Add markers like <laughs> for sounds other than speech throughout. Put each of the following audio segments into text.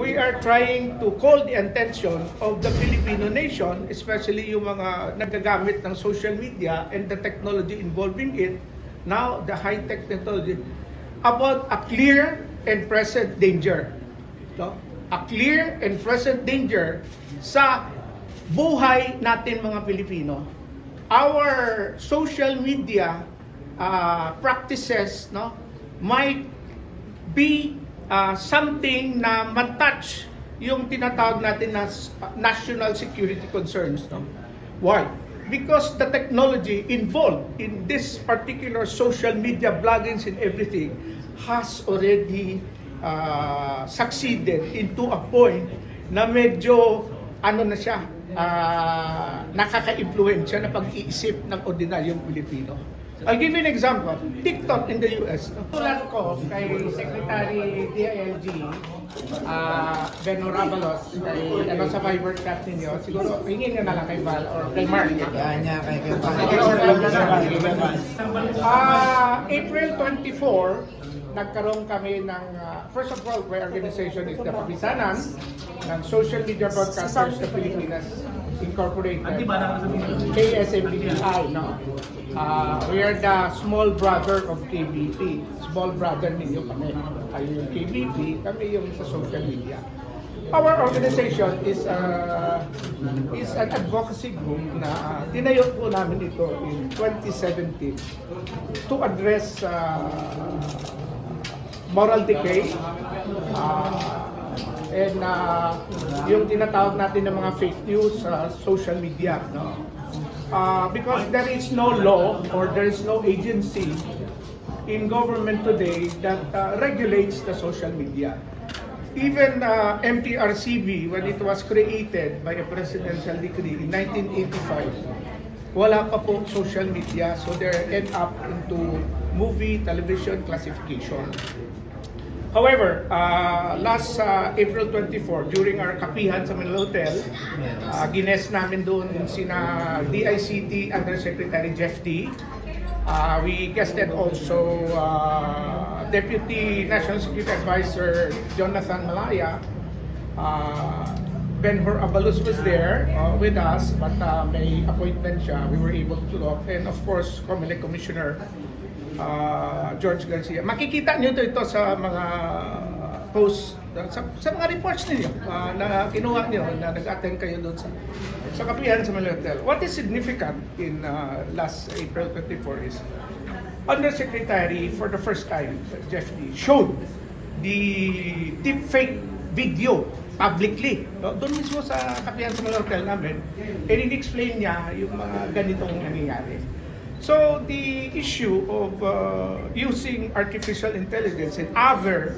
we are trying to call the attention of the Filipino nation, especially yung mga nagagamit ng social media and the technology involving it, now the high-tech technology, about a clear and present danger. No? A clear and present danger sa buhay natin mga Pilipino. Our social media uh, practices no, might be uh, something na matouch yung tinatawag natin na national security concerns. No? Why? Because the technology involved in this particular social media bloggings and everything has already uh, succeeded into a point na medyo ano na siya, uh, nakaka-impluensya na pag-iisip ng ordinaryong Pilipino. I'll give you an example. TikTok in the US. Tulad ko kay Secretary DILG, uh, Ben Orabalos, kay ano, sa Viber chat ninyo, siguro hingin nyo na lang kay Val or kay Mark. Yan niya kay kay Ah, April 24, nagkaroon kami ng, ah, first of all, my organization is the Pakisanan ng Social Media Broadcasters sa Pilipinas Incorporated. KSMPI, no? Ah, we are the small brother of KBP. Small brother ninyo kami. Ay yung KBP, kami yung sa social media. Our organization is uh, is an advocacy group na tinayo po namin ito in 2017 to address uh, moral decay uh, and uh, yung tinatawag natin ng mga fake news sa social media. No? Uh, because there is no law or there is no agency in government today that uh, regulates the social media. Even uh, MTRCB, when it was created by a presidential decree in 1985, wala pa po social media, so they end up into movie, television classification. However, uh, last uh, April 24, during our kapihan sa Manila Hotel, uh, gines namin doon sina DICT Undersecretary Jeff D. Uh, we guested also uh, Deputy National Security Advisor Jonathan Malaya. Uh, Ben Hur Abalus was there uh, with us, but uh, may appointment siya. We were able to talk. And of course, Comelec Commissioner uh, George Garcia. Makikita niyo to ito sa mga posts, sa, sa mga reports niyo uh, na kinuha niyo na nag-attend kayo doon sa sa kapihan sa Manila Hotel. What is significant in uh, last April 24 is Undersecretary for the first time, Jeff D, showed the deepfake video publicly. No? Doon mismo sa kapihan sa Manila Hotel namin, and in-explain niya yung mga ganitong nangyayari. So the issue of uh, using artificial intelligence and other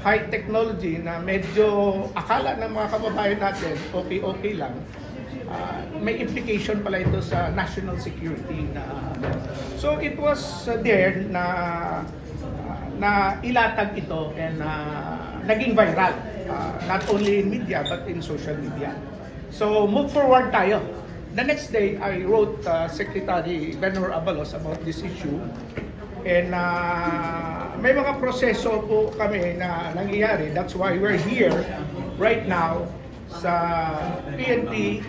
high technology na medyo akala ng mga kababayan natin okay-okay lang, uh, may implication pala ito sa national security na so it was uh, there na uh, na ilatag ito and uh, naging viral uh, not only in media but in social media. So move forward tayo the next day I wrote uh, Secretary Benor Abalos about this issue and uh, may mga proseso po kami na nangyayari that's why we're here right now sa PNP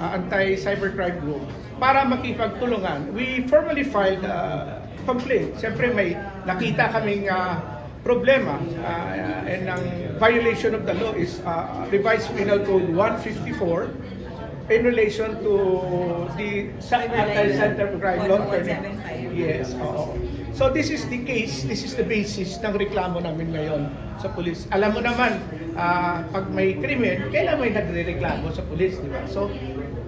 uh, Anti-Cybercrime Group para makipagtulungan. We formally filed a complaint. Siyempre may nakita kaming uh, problema uh, and ang violation of the law is uh, Revised Penal Code 154 in relation to the sa- anti-cybercrime law. 175. Yes, oo. So this is the case, this is the basis ng reklamo namin ngayon sa pulis. Alam mo naman, ah, pag may krimen, kailan may nagre-reklamo sa pulis, di ba? So,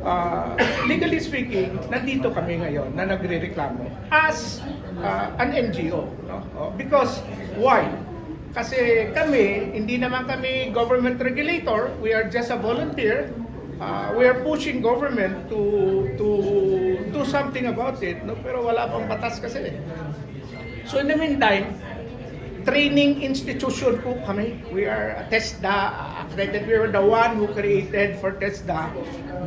ah, legally speaking, nandito kami ngayon na nagre-reklamo as ah, an NGO. No? Oh, Because, why? Kasi kami, hindi naman kami government regulator, we are just a volunteer. Uh, we are pushing government to to do something about it, no? pero wala pang batas kasi. So in the meantime, training institution po kami. We are a TESDA accredited. We were the one who created for TESDA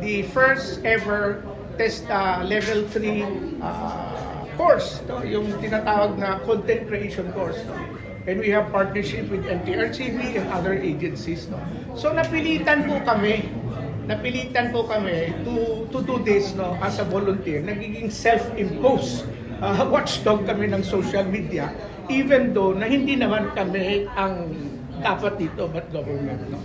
the first ever TESDA level 3 uh, course, no? yung tinatawag na content creation course. No? and we have partnership with NTRCB and other agencies. No? So napilitan po kami, napilitan po kami to, to do this no, as a volunteer. Nagiging self-imposed uh, <laughs> watchdog kami ng social media even though na hindi naman kami ang dapat dito but government. No?